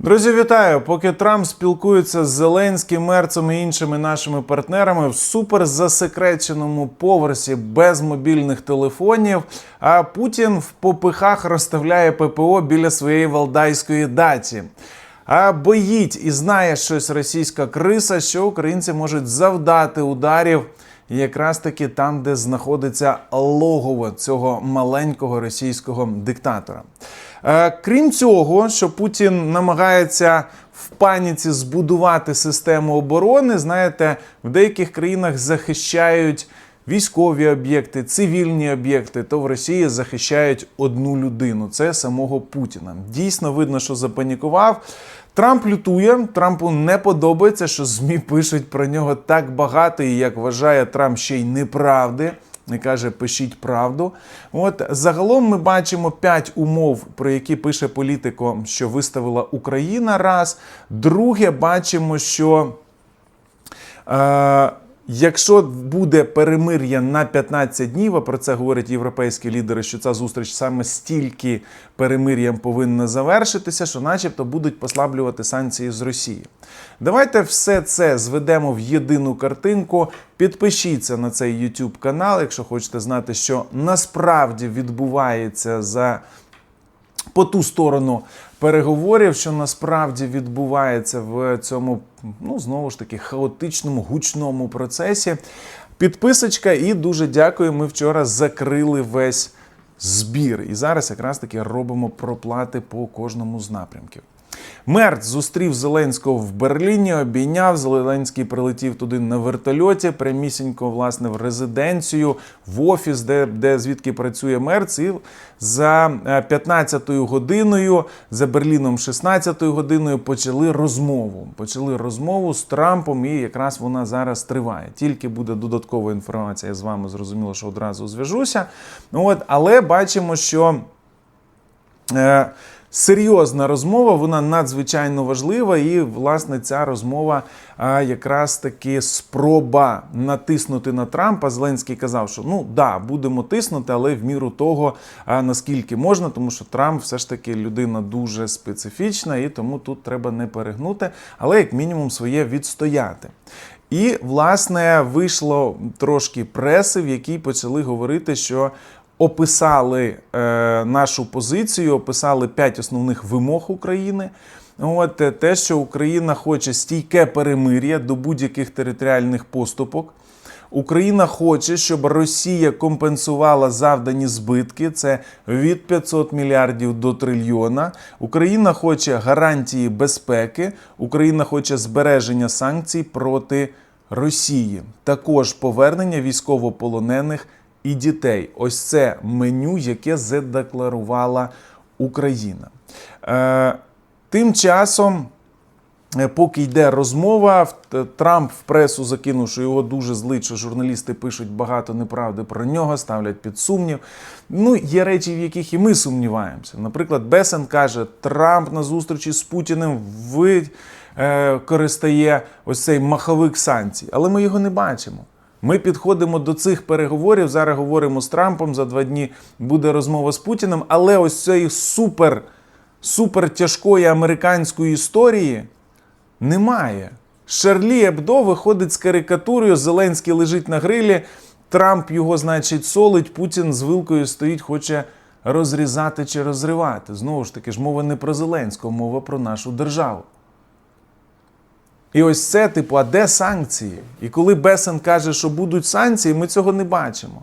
Друзі, вітаю! Поки Трамп спілкується з Зеленським, Мерцем і іншими нашими партнерами в супер засекреченому поверсі без мобільних телефонів. А Путін в попихах розставляє ППО біля своєї валдайської даті. А боїть і знає щось російська криса, що українці можуть завдати ударів якраз таки там, де знаходиться логово цього маленького російського диктатора. Е, Крім цього, що Путін намагається в паніці збудувати систему оборони, знаєте, в деяких країнах захищають військові об'єкти, цивільні об'єкти, то в Росії захищають одну людину це самого Путіна. Дійсно видно, що запанікував. Трамп лютує, Трампу не подобається, що ЗМІ пишуть про нього так багато, і як вважає Трамп ще й неправди. І каже, пишіть правду. От загалом ми бачимо п'ять умов, про які пише політико, що виставила Україна. Раз. Друге, бачимо, що. Е, Якщо буде перемир'я на 15 днів, а про це говорять європейські лідери, що ця зустріч саме стільки перемир'ям повинна завершитися, що, начебто, будуть послаблювати санкції з Росії. Давайте все це зведемо в єдину картинку. Підпишіться на цей YouTube канал, якщо хочете знати, що насправді відбувається за по ту сторону переговорів, що насправді відбувається в цьому, ну знову ж таки, хаотичному гучному процесі. Підписочка, і дуже дякую. Ми вчора закрили весь збір. І зараз якраз таки робимо проплати по кожному з напрямків. Мерц зустрів Зеленського в Берліні, обійняв. Зеленський прилетів туди на вертольоті, прямісінько, власне, в резиденцію, в офіс, де, де звідки працює Мерц. І за 15-ю годиною, за Берліном 16-ю годиною почали розмову. Почали розмову з Трампом, і якраз вона зараз триває. Тільки буде додаткова інформація, я з вами зрозуміло, що одразу зв'яжуся. От, але бачимо, що. Е, Серйозна розмова, вона надзвичайно важлива, і власне ця розмова якраз таки спроба натиснути на Трампа. Зеленський казав, що ну да, будемо тиснути, але в міру того, наскільки можна, тому що Трамп все ж таки людина дуже специфічна, і тому тут треба не перегнути, але як мінімум своє відстояти. І власне вийшло трошки преси, в якій почали говорити, що описали е, нашу позицію, описали п'ять основних вимог України. От е, те, що Україна хоче стійке перемир'я до будь-яких територіальних поступок. Україна хоче, щоб Росія компенсувала завдані збитки. Це від 500 мільярдів до трильйона. Україна хоче гарантії безпеки. Україна хоче збереження санкцій проти Росії. Також повернення військовополонених і дітей. Ось це меню, яке задекларувала Україна. Е, тим часом. Е, Поки йде розмова, Трамп в пресу закинув, що його дуже злить, що журналісти пишуть багато неправди про нього, ставлять під сумнів. Ну, є речі, в яких і ми сумніваємося. Наприклад, Бесен каже, Трамп на зустрічі з Путіним використає ось цей маховик санкцій, але ми його не бачимо. Ми підходимо до цих переговорів. Зараз говоримо з Трампом. За два дні буде розмова з Путіним. Але ось цієї супер, супер тяжкої американської історії немає. Шарлі Ебдо виходить з карикатурою. Зеленський лежить на грилі. Трамп його, значить, солить. Путін з вилкою стоїть, хоче розрізати чи розривати. Знову ж таки, ж мова не про Зеленського, мова про нашу державу. І ось це, типу, а де санкції? І коли Бесен каже, що будуть санкції, ми цього не бачимо.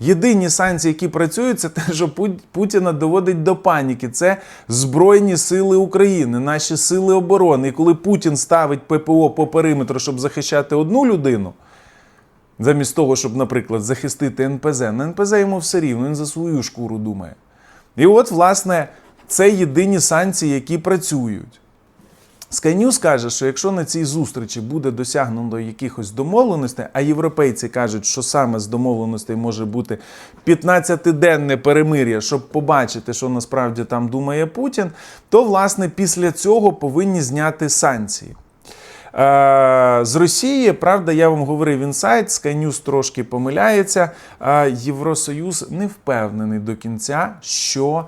Єдині санкції, які працюють, це те, що Путіна доводить до паніки. Це Збройні сили України, наші сили оборони. І коли Путін ставить ППО по периметру, щоб захищати одну людину, замість того, щоб, наприклад, захистити НПЗ, на НПЗ йому все рівно, він за свою шкуру думає. І от, власне, це єдині санкції, які працюють. Sky каже, що якщо на цій зустрічі буде досягнено якихось домовленостей, а європейці кажуть, що саме з домовленостей може бути 15-денне перемир'я, щоб побачити, що насправді там думає Путін, то власне після цього повинні зняти санкції. Е, З Росії, правда, я вам говорив інсайт, Sky трошки помиляється. Е, Євросоюз не впевнений до кінця, що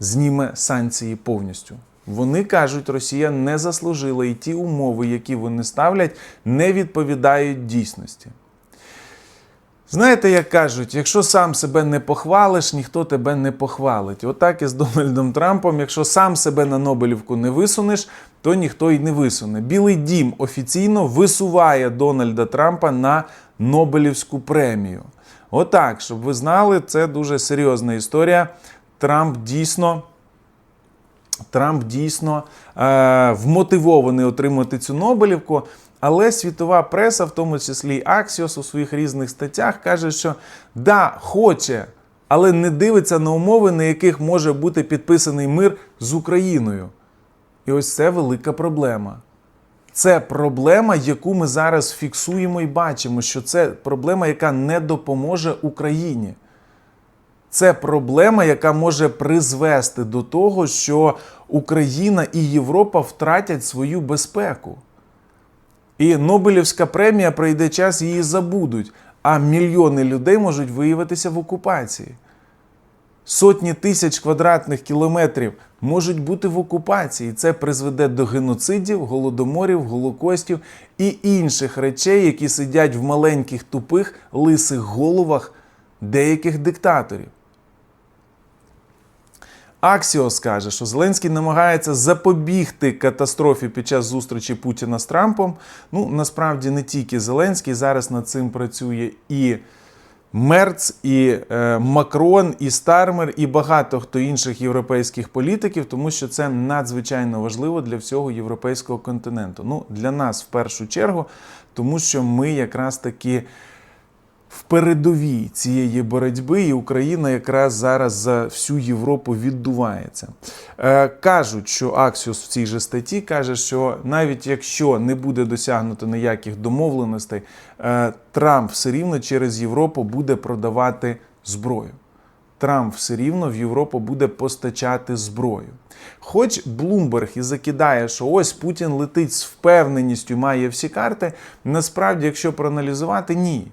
зніме санкції повністю. Вони кажуть, Росія не заслужила, і ті умови, які вони ставлять, не відповідають дійсності. Знаєте, як кажуть, якщо сам себе не похвалиш, ніхто тебе не похвалить. Отак і з Дональдом Трампом, якщо сам себе на Нобелівку не висунеш, то ніхто й не висуне. Білий дім офіційно висуває Дональда Трампа на Нобелівську премію. Отак, щоб ви знали, це дуже серйозна історія. Трамп дійсно. Трамп дійсно е, вмотивований отримати цю Нобелівку. Але світова преса, в тому числі Axios, у своїх різних статтях, каже, що да, хоче, але не дивиться на умови, на яких може бути підписаний мир з Україною. І ось це велика проблема. Це проблема, яку ми зараз фіксуємо і бачимо, що це проблема, яка не допоможе Україні. Це проблема, яка може призвести до того, що Україна і Європа втратять свою безпеку. І Нобелівська премія прийде час, її забудуть, а мільйони людей можуть виявитися в окупації. Сотні тисяч квадратних кілометрів можуть бути в окупації. Це призведе до геноцидів, голодоморів, голокостів і інших речей, які сидять в маленьких тупих лисих головах деяких диктаторів. Аксіос каже, що Зеленський намагається запобігти катастрофі під час зустрічі Путіна з Трампом. Ну, насправді не тільки Зеленський, зараз над цим працює і Мерц, і е, Макрон, і Стармер, і багато хто інших європейських політиків, тому що це надзвичайно важливо для всього європейського континенту. Ну, для нас в першу чергу, тому що ми якраз таки в передовій цієї боротьби, і Україна якраз зараз за всю Європу віддувається. Е, кажуть, що Аксіус в цій же статті каже, що навіть якщо не буде досягнуто ніяких домовленостей, е, Трамп все рівно через Європу буде продавати зброю. Трамп все рівно в Європу буде постачати зброю. Хоч Блумберг і закидає, що ось Путін летить з впевненістю, має всі карти. Насправді, якщо проаналізувати, ні.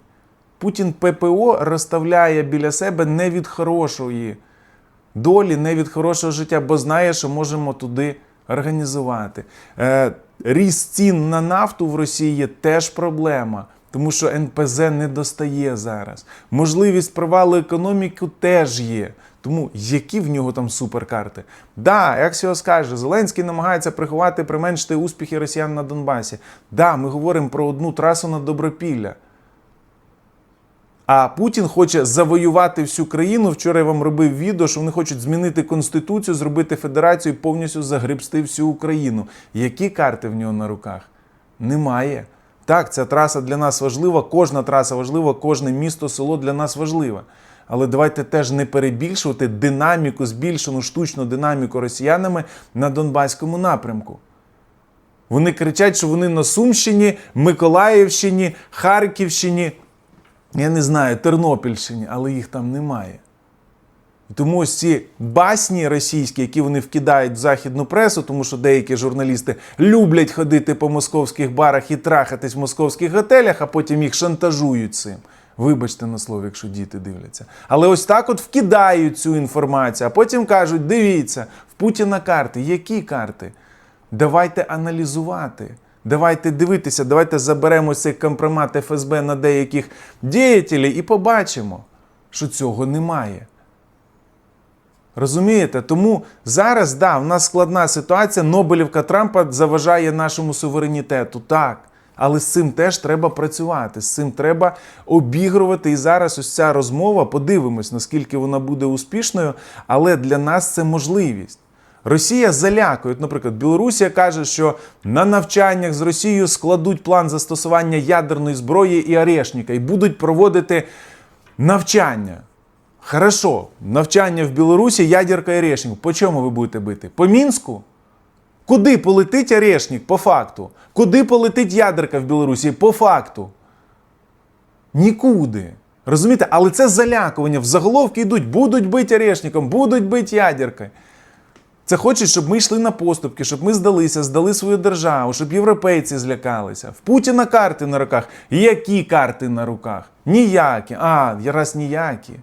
Путін ППО розставляє біля себе не від хорошої долі, не від хорошого життя, бо знає, що можемо туди організувати. Е, ріст цін на нафту в Росії теж проблема. Тому що НПЗ не достає зараз. Можливість провалу економіки теж є. Тому які в нього там суперкарти? Да, Ексіос каже, Зеленський намагається приховати, применшити успіхи росіян на Донбасі. Да, ми говоримо про одну трасу на Добропілля. А Путін хоче завоювати всю країну. Вчора я вам робив відео, що вони хочуть змінити конституцію, зробити федерацію і повністю загребсти всю Україну. Які карти в нього на руках? Немає. Так, ця траса для нас важлива, кожна траса важлива, кожне місто, село для нас важливе. Але давайте теж не перебільшувати динаміку, збільшену штучну динаміку росіянами на Донбаському напрямку. Вони кричать, що вони на Сумщині, Миколаївщині, Харківщині я не знаю, Тернопільщині, але їх там немає. Тому ось ці басні російські, які вони вкидають в західну пресу, тому що деякі журналісти люблять ходити по московських барах і трахатись в московських готелях, а потім їх шантажують цим. Вибачте на слово, якщо діти дивляться. Але ось так от вкидають цю інформацію, а потім кажуть: дивіться, в Путіна карти. Які карти? Давайте аналізувати. Давайте дивитися, давайте заберемо цей компромат ФСБ на деяких діятелів і побачимо, що цього немає. Розумієте? Тому зараз, да, в нас складна ситуація. Нобелівка Трампа заважає нашому суверенітету. Так. Але з цим теж треба працювати, з цим треба обігрувати. І зараз ось ця розмова, подивимось, наскільки вона буде успішною, але для нас це можливість. Росія залякує. Наприклад, Білорусія каже, що на навчаннях з Росією складуть план застосування ядерної зброї і орешника і будуть проводити навчання. Хорошо, навчання в Білорусі, ядерка і орешник. По чому ви будете бити? По Мінську? Куди полетить орешник по факту? Куди полетить ядерка в Білорусі по факту? Нікуди. Розумієте? Але це залякування. В заголовки йдуть, будуть бити орешником, будуть бити ядеркою. Це хочуть, щоб ми йшли на поступки, щоб ми здалися, здали свою державу, щоб європейці злякалися. В Путіна карти на руках. Які карти на руках? Ніякі. А, раз ніякі.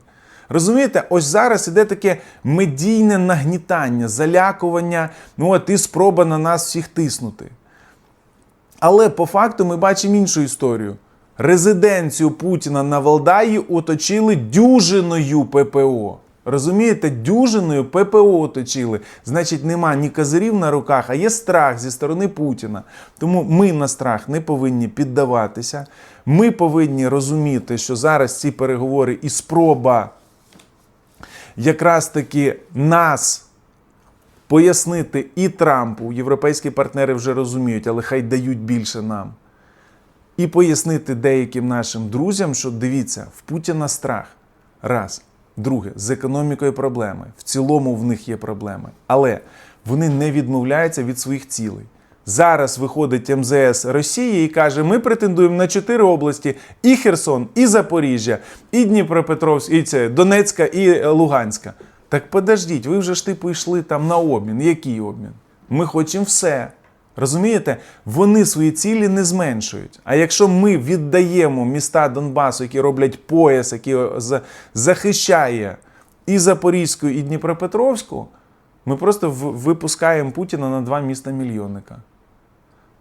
Розумієте, ось зараз іде таке медійне нагнітання, залякування, ну от і спроба на нас всіх тиснути. Але по факту ми бачимо іншу історію. Резиденцію Путіна на Валдаї оточили дюжиною ППО. Розумієте, дюжиною ППО оточили. Значить, нема ні козирів на руках, а є страх зі сторони Путіна. Тому ми на страх не повинні піддаватися. Ми повинні розуміти, що зараз ці переговори і спроба якраз таки нас пояснити і Трампу, європейські партнери вже розуміють, але хай дають більше нам. І пояснити деяким нашим друзям, що дивіться, в Путіна страх. Раз. Друге, з економікою проблеми. В цілому в них є проблеми. Але вони не відмовляються від своїх цілей. Зараз виходить МЗС Росії і каже: ми претендуємо на чотири області: і Херсон, і Запоріжжя, і Дніпропетровськ, і це Донецька, і Луганська. Так подождіть, ви вже ж типу йшли там на обмін. Який обмін? Ми хочемо все. Розумієте, вони свої цілі не зменшують. А якщо ми віддаємо міста Донбасу, які роблять пояс, який захищає і Запорізьку, і Дніпропетровську, ми просто випускаємо Путіна на два міста мільйонника.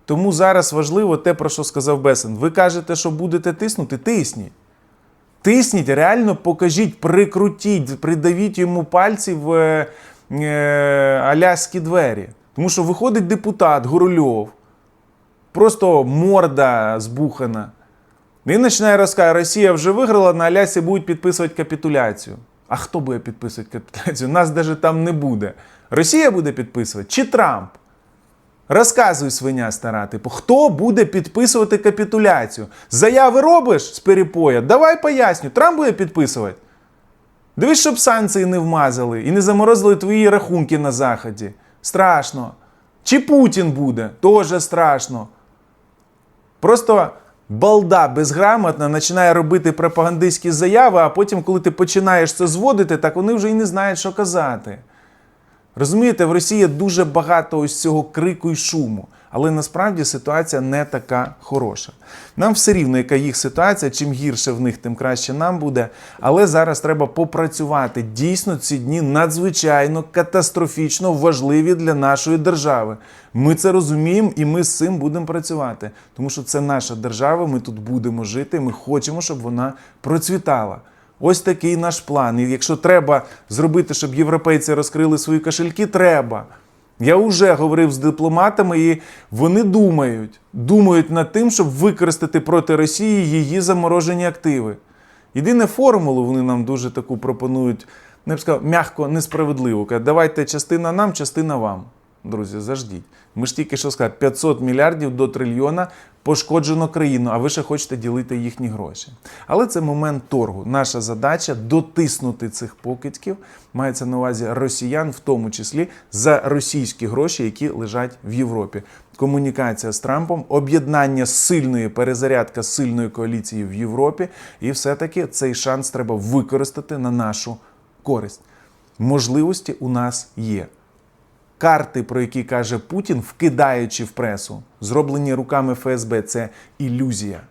Тому зараз важливо те, про що сказав Бесен. Ви кажете, що будете тиснути, тисніть. Тисніть, реально покажіть, прикрутіть, придавіть йому пальці в е, е, аляські двері. Тому що виходить депутат Гурульов, просто морда збухана. Він починає розказувати, Росія вже виграла, на Алясі будуть підписувати капітуляцію. А хто буде підписувати капітуляцію? Нас навіть там не буде. Росія буде підписувати чи Трамп? Розказуй, свиня стара, типу, хто буде підписувати капітуляцію? Заяви робиш з перепоя? Давай поясню. Трамп буде підписувати. Дивись, щоб санкції не вмазали і не заморозили твої рахунки на Заході. Страшно. Чи Путін буде? Тоже страшно. Просто балда безграмотна починає робити пропагандистські заяви, а потім, коли ти починаєш це зводити, так вони вже і не знають, що казати. Розумієте, в Росії дуже багато ось цього крику і шуму, але насправді ситуація не така хороша. Нам все рівно, яка їх ситуація, чим гірше в них, тим краще нам буде. Але зараз треба попрацювати. Дійсно, ці дні надзвичайно катастрофічно важливі для нашої держави. Ми це розуміємо і ми з цим будемо працювати, тому що це наша держава. Ми тут будемо жити. Ми хочемо, щоб вона процвітала. Ось такий наш план. І якщо треба зробити, щоб європейці розкрили свої кошельки, треба. Я вже говорив з дипломатами, і вони думають, думають над тим, щоб використати проти Росії її заморожені активи. Єдине формулу вони нам дуже таку пропонують, ну, я б сказав, м'яко несправедливо. Кажуть, давайте частина нам, частина вам. Друзі, заждіть. Ми ж тільки що сказали, 500 мільярдів до трильйона пошкоджено країну, а ви ще хочете ділити їхні гроші. Але це момент торгу. Наша задача дотиснути цих покидьків, мається на увазі росіян, в тому числі за російські гроші, які лежать в Європі. Комунікація з Трампом, об'єднання сильної перезарядка сильної коаліції в Європі, і все-таки цей шанс треба використати на нашу користь. Можливості у нас є. Карти, про які каже Путін, вкидаючи в пресу, зроблені руками ФСБ, це ілюзія.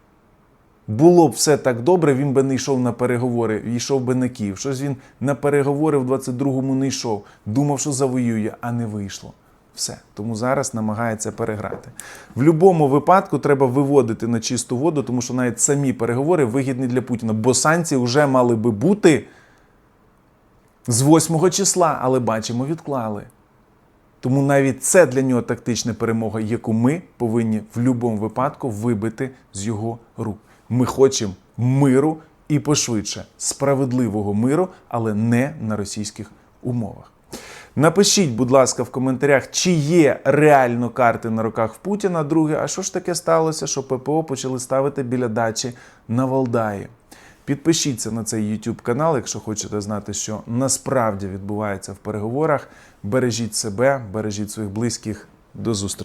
Було б все так добре, він би не йшов на переговори, йшов би на Київ. Щось він на переговори в 22-му не йшов, думав, що завоює, а не вийшло. Все. Тому зараз намагається переграти. В будь-якому випадку треба виводити на чисту воду, тому що навіть самі переговори вигідні для Путіна, бо санкції вже мали би бути з 8 числа, але бачимо, відклали. Тому навіть це для нього тактична перемога, яку ми повинні в будь-якому випадку вибити з його рук. Ми хочемо миру і пошвидше справедливого миру, але не на російських умовах. Напишіть, будь ласка, в коментарях, чи є реально карти на руках в Путіна. Друге, а що ж таке сталося, що ППО почали ставити біля дачі на Валдаї? Підпишіться на цей YouTube канал, якщо хочете знати, що насправді відбувається в переговорах. Бережіть себе, бережіть своїх близьких. До зустрічі.